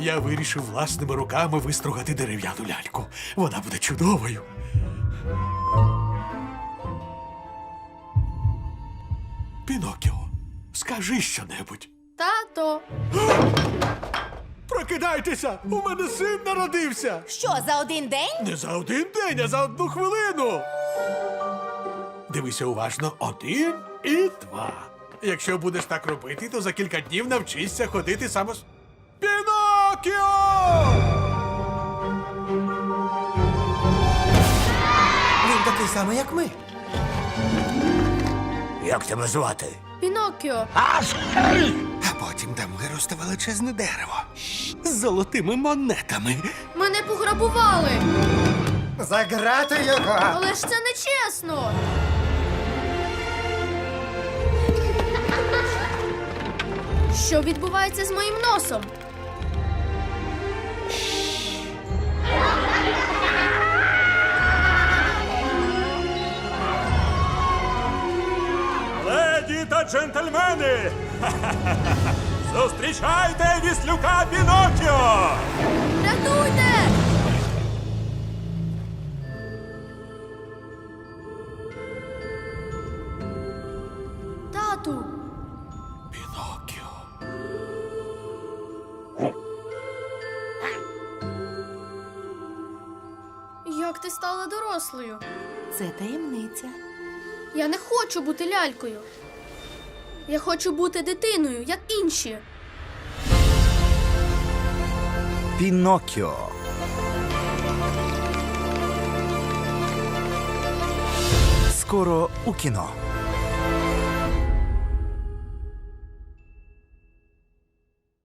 Я вирішив власними руками вистругати дерев'яну ляльку. Вона буде чудовою. Пінокіо, скажи щонебудь. Тато, Прокидайтеся! У мене син народився! Що, за один день? Не за один день, а за одну хвилину. Дивися уважно один і два. Якщо будеш так робити, то за кілька днів навчишся ходити самос. Пінокіо! Він такий самий, як ми. Як тебе звати? Пінокіо, А потім там виросте величезне дерево з золотими монетами. мене пограбували. Заграти його! Але ж це не чесно. Що відбувається з моїм носом? Леді та джентльмени! Зустрічайте віслюка Пінокіо! Рятуйте! Тату, Пінокіо. як ти стала дорослою? Це таємниця. Я не хочу бути лялькою. Я хочу бути дитиною, як інші. Пінокіо. Скоро у кіно.